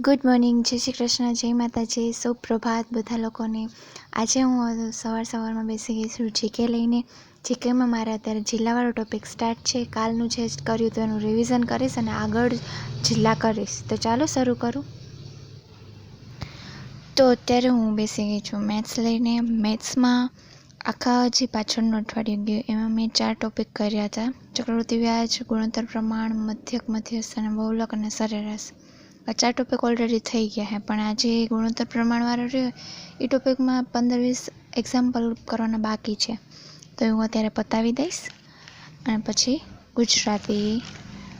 Good morning જય શ્રી કૃષ્ણ, જય માતાજી સુપ્રભાત બધા લોકોને. આજે હું સવાર સવારમાં બેસી ગઈ છું જીકે લઈને. જીકેમાં મારે અત્યારે જિલ્લાવાળો ટોપિક સ્ટાર્ટ છે. કાલનું જે કર્યું તો એનું રિવિઝન કરીશ અને આગળ જિલ્લા કરીશ. તો ચાલો શરૂ કરું. તો અત્યારે હું બેસી ગઈ છું મેથ્સ લઈને. મેથ્સમાં આખા જે પાછળનું અઠવાડિયું ગયું એમાં મેં ચાર ટોપિક કર્યા હતા. ચક્રવૃત્તિ વ્યાજ, ગુણોત્તર પ્રમાણ, મધ્યક, મધ્યસ્થ અને બહુલક અને સરેરાશ. ચાર ટોપિક ઓલરેડી થઈ ગયા છે પણ આજે ગુણોત્તર પ્રમાણવાળો રહ્યો, એ ટોપિકમાં પંદર વીસ એક્ઝામ્પલ કરવાના બાકી છે. તો હું અત્યારે પતાવી દઈશ. અને પછી ગુજરાતી,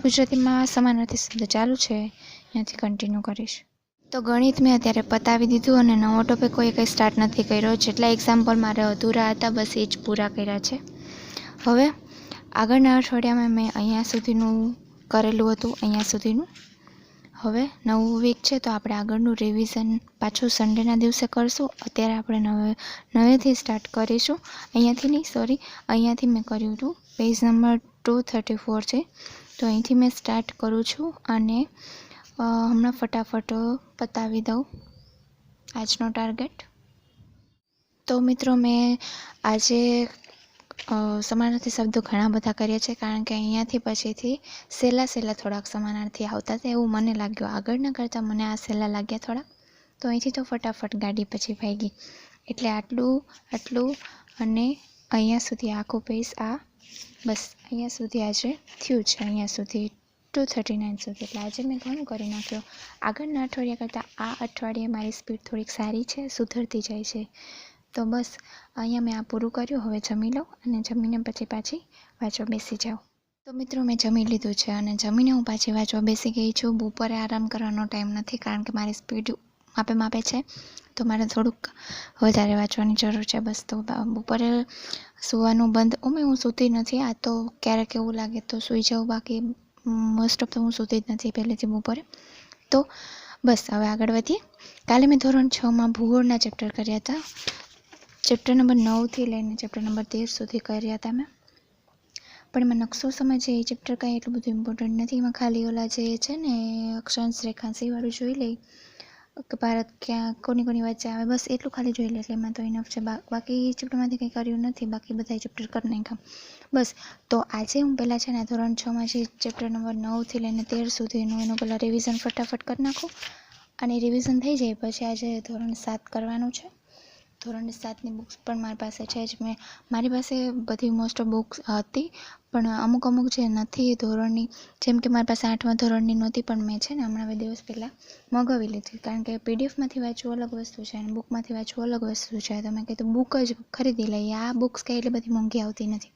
ગુજરાતીમાં સમાનાર્થી શબ્દ ચાલુ છે. ત્યાંથી કન્ટિન્યુ કરીશ. તો ગણિત મેં અત્યારે પતાવી દીધું અને નવો ટોપિક કોઈ કંઈ સ્ટાર્ટ નથી કર્યો. જેટલા એક્ઝામ્પલ મારે અધૂરા હતા, બસ એ જ પૂરા કર્યા છે. હવે આગળના અઠવાડિયામાં મેં અહીંયા સુધીનું કરેલું હતું, અહીંયા સુધીનું. હવે નવું વીક છે તો આપણે આગળનું રિવિઝન પાછું સન્ડેના દિવસે કરશું. અત્યારે આપણે નવે, નવેથી સ્ટાર્ટ કરીશું. અહીંયાથી નહીં સોરી અહીંયાથી મેં કર્યું હતું. Page number two thirty four છે. તો અહીંથી મેં સ્ટાર્ટ કરું છું અને હમણાં ફટાફટ પતાવી દઉં આજનો ટાર્ગેટ તો મિત્રો, મેં આજે સમાનાર્થી શબ્દો ઘણા બધા કર્યા છે કારણ કે અહીંયાથી પછીથી સહેલા સહેલા થોડાક સમાનાર્થી આવતા હતા, એવું મને લાગ્યું. આગળના કરતાં મને આ સહેલા લાગ્યા થોડાક. તો અહીંથી તો ફટાફટ ગાડી પછી ભાગી. એટલે આટલું આટલું અને અહીંયા સુધી આખું પેજ આ, બસ અહીંયા સુધી આજે થયું છે. અહીંયા સુધી ટુ થર્ટી નાઇન સુધી. એટલે આજે મેં ઘણું કરી નાખ્યું. આગળના અઠવાડિયા કરતાં આ અઠવાડિયે મારી સ્પીડ થોડીક સારી છે, સુધરતી જાય છે. તો બસ, અહીંયા મેં આ પૂરું કર્યું, હવે જમી લઉં અને જમીને પછી પાછી વાંચવા બેસી જાઉં. તો મિત્રો, મેં જમી લીધું છે અને જમીને હું પાછી વાંચવા બેસી ગઈ છું. બપોરે આરામ કરવાનો ટાઈમ નથી કારણ કે મારી સ્પીડ માપે માપે છે, તો મારે થોડુંક વધારે વાંચવાની જરૂર છે. બસ તો બપોરે સૂવાનું બંધ. ઓમે હું સૂતી નથી, આ તો ક્યારેક એવું લાગે તો સૂઈ જાઉં. બાકી મોસ્ટ ઓફ તો હું સૂતી જ નથી પહેલેથી બપોરે. તો બસ, હવે આગળ વધીએ. કાલે મેં ધોરણ છમાં ભૂગોળના ચેપ્ટર કર્યા હતા. ચેપ્ટર નંબર નવથી લઈને ચેપ્ટર નંબર તેર સુધી કર્યા હતા મેં પણ એમાં નકશો સમજે એ ચેપ્ટર કાંઈ એટલું બધું ઇમ્પોર્ટન્ટ નથી. એમાં ખાલી ઓલા જે છે ને, અક્ષાંશ રેખાંશ વાળું જોઈ લઈ. કે ભારત ક્યાં, કોની કોની વચ્ચે આવે, બસ એટલું ખાલી જોઈ લે. એટલે એમાં તો ઇનફ છે. બાકી ચેપ્ટરમાંથી કંઈ કર્યું નથી. બાકી બધા ચેપ્ટર કરી નાખ્યા. બસ, તો આજે હું પહેલાં છે ને ધોરણ છમાં જે ચેપ્ટર નંબર નવથી લઈને તેર સુધીનું એનું પહેલાં રિવિઝન ફટાફટ કરી નાખું. અને રિવિઝન થઈ જાય પછી આજે ધોરણ સાત કરવાનું છે. ધોરણ સાતની બુક્સ પણ મારી પાસે છે જ. મેં, મારી પાસે બધી મોસ્ટ ઓફ બુક્સ હતી, પણ અમુક અમુક જે નથી ધોરણની, જેમ કે મારી પાસે આઠમા ધોરણની નહોતી, પણ મેં છે ને હમણાં બે દિવસ પહેલાં મગાવી લીધી. કારણ કે પીડીએફમાંથી વાંચવું અલગ વસ્તુ છે અને બુકમાંથી વાંચવું અલગ વસ્તુ છે. તો મેં કીધું બુક જ ખરીદી લઈએ. આ બુક્સ કંઈ એટલી બધી મોંઘી આવતી નથી.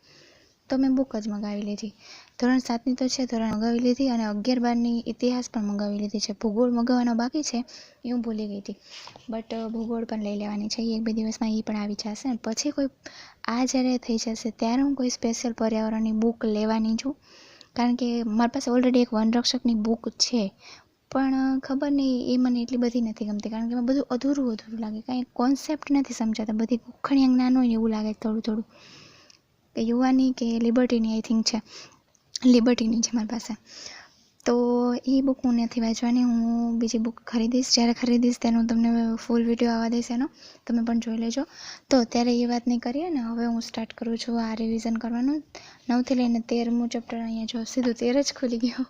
તો મેં બુક જ મંગાવી લીધી. ધોરણ સાતની તો છે, ધોરણ મંગાવી લીધી અને અગિયાર બારની ઇતિહાસ પણ મંગાવી લીધી છે. ભૂગોળ મંગાવવાનો બાકી છે, એ હું ભૂલી ગઈ હતી. બટ ભૂગોળ પણ લઈ લેવાની છે. એક બે દિવસમાં એ પણ આવી જશે. ને પછી કોઈ, આ જ્યારે થઈ જશે ત્યારે હું કોઈ સ્પેશિયલ પર્યાવરણની બુક લેવાની છું. કારણ કે મારી પાસે ઓલરેડી એક વનરક્ષકની બુક છે. પણ ખબર નહીં, એ મને એટલી બધી નથી ગમતી. કારણ કે એમાં બધું અધૂરું અધૂરું લાગે. કાંઈ કોન્સેપ્ટ નથી સમજાતા. બધી ગુખણિયા જ્ઞાન હોય એવું લાગે થોડું થોડું. કે યુવાની કે લિબર્ટીની આઈ થિંક છે. લિબર્ટીની છે મારી પાસે. તો એ બુક હું નથી વાંચવાની, હું બીજી બુક ખરીદીશ. જ્યારે ખરીદીશ તેનો તમને ફૂલ વીડિયો આવવા દઈશ એનો. તમે પણ જોઈ લેજો. તો અત્યારે એ વાત નહીં કરીએ ને, હવે હું સ્ટાર્ટ કરું છું આ રિવિઝન કરવાનું. નવથી લઈને તેરમું ચેપ્ટર અહીંયા જો સીધું તેર જ ખુલી ગયું.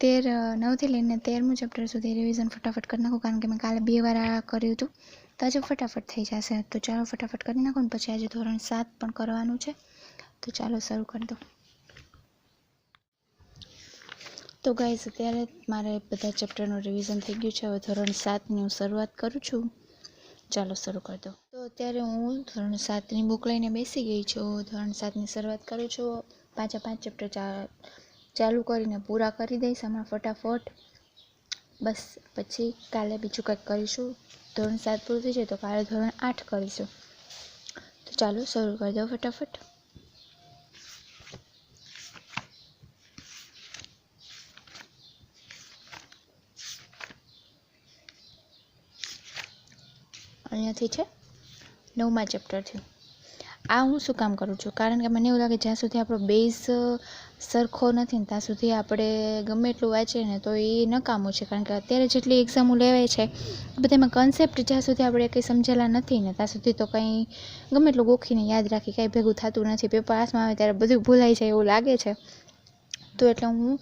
તેર, નવથી લઈને તેરમું ચેપ્ટર સુધી રિવિઝન ફટાફટ કરી નાખું, કારણ કે મેં કાલે બે વાર કર્યું હતું. તો આજે ફટાફટ થઈ જશે. તો ચાલો ફટાફટ કરી નાખો ને પછી આજે ધોરણ સાત પણ કરવાનું છે. તો ચાલો શરૂ કરી દો તો ગાઈઝ અત્યારે મારે બધા ચેપ્ટરનું રિવિઝન થઈ ગયું છે. હવે ધોરણ સાતની હું શરૂઆત કરું છું. ચાલો શરૂ કરી દો તો અત્યારે હું ધોરણ સાતની બુક લઈને બેસી ગઈ છું. ધોરણ સાતની શરૂઆત કરું છું. પાંચે પાંચ ચેપ્ટર ચાલુ કરીને પૂરા કરી દઈશ હમણાં ફટાફટ. બસ, પછી કાલે બીજું કંઈક કરીશું. ધોરણ સાત પૂરું થઈ જાય તો કાલે ધોરણ આઠ કરીશું. તો ચાલો શરૂ કરી દો ફટાફટ. અહીંયાથી છે? નવમા ચેપ્ટરથી. આ હું શું કામ કરું છું? કારણ કે મને એવું લાગે જ્યાં સુધી આપણો બેઝ સરખો નથી ને ત્યાં સુધી આપણે ગમે એટલું વાંચીએ ને તો એ નકામું છે. કારણ કે અત્યારે જેટલી એક્ઝામો લેવાય છે બધામાં કન્સેપ્ટ જ્યાં સુધી આપણે કંઈ સમજેલા નથી ને ત્યાં સુધી તો કંઈ ગમે એટલું ગોખીને યાદ રાખી કાંઈ ભેગું થતું નથી. પેપર હાથમાં આવે ત્યારે બધું ભૂલાઈ જાય એવું લાગે છે. તો એટલે હું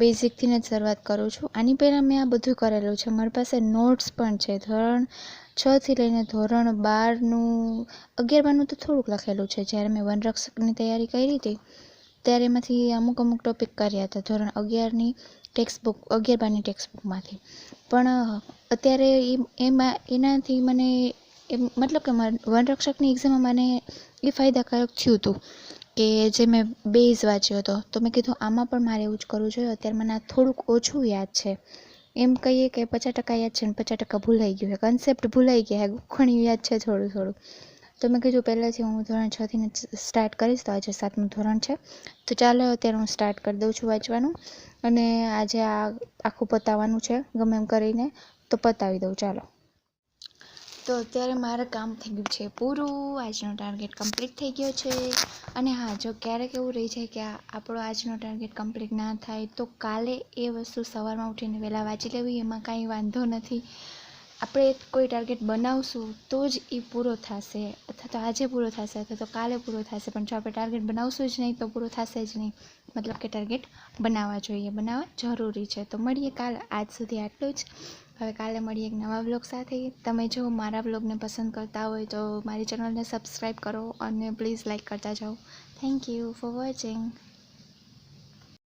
બેઝિકથી જ શરૂઆત કરું છું. આની પહેલાં મેં આ બધું કરેલું છે. મારી પાસે નોટ્સ પણ છે. ધોરણ છથી લઈને ધોરણ બારનું અગિયાર બારનું તો થોડુંક લખેલું છે. જ્યારે મેં વનરક્ષકની તૈયારી કરી હતી, ત્યારે એમાંથી અમુક અમુક ટોપિક કર્યા હતા. ધોરણ અગિયારની ટેક્સ્ટ બુક અગિયાર બારની ટેક્સ્ટ બુકમાંથી પણ અત્યારે એમાં, એનાથી મને એમ, મતલબ કે વનરક્ષકની એક્ઝામમાં મને એ ફાયદાકારક થયું હતું. કે જે મેં બેઝ વાંચ્યો હતો. તો મેં કીધું, આમાં પણ મારે એવું જ કરવું જોઈએ. અત્યારે મને આ થોડુંક ઓછું યાદ છે. એમ કહીએ કે પચાસ ટકા યાદ છે ને પચાસ ટકા ભૂલાઈ ગયું છે. કન્સેપ્ટ ભૂલાઈ ગયા ઘણી યાદ છે થોડું થોડું. તો મેં કીધું, પહેલાંથી હું ધોરણ છથી સ્ટાર્ટ કરીશ, તો આજે સાતમું ધોરણ છે. તો ચાલો અત્યારે હું સ્ટાર્ટ કરી દઉં છું વાંચવાનું. અને આજે આ આખું પતાવવાનું છે, ગમે એમ કરીને. તો પતાવી દઉં. ચાલો. તો અત્યારે મારે કામ થઈ ગયું છે પૂરું. આજનો ટાર્ગેટ કમ્પ્લીટ થઈ ગયો છે. અને હા, જો ક્યારેક એવું રહી જાય કે આપણો આજનો ટાર્ગેટ કમ્પ્લીટ ના થાય, તો કાલે એ વસ્તુ સવારમાં ઉઠીને વહેલા વાંચી લેવી, એમાં કાંઈ વાંધો નથી. આપણે કોઈ ટાર્ગેટ બનાવશું, તો જ એ પૂરો થશે. અથવા તો આજે પૂરો થશે, અથવા તો કાલે પૂરો થશે. પણ જો આપણે ટાર્ગેટ બનાવશું જ નહીં, તો પૂરો થશે જ નહીં. મતલબ કે ટાર્ગેટ બનાવવા જોઈએ, બનાવવા જરૂરી છે. તો મળીએ કાલ. આજ સુધી આટલું જ. હવે કાલે મળીએ એક નવા બ્લોગ સાથે. તમે જો મારા બ્લોગને પસંદ કરતા હોય તો મારી ચેનલને સબસ્ક્રાઈબ કરો અને પ્લીઝ લાઇક કરતા જાઓ. Thank you for watching.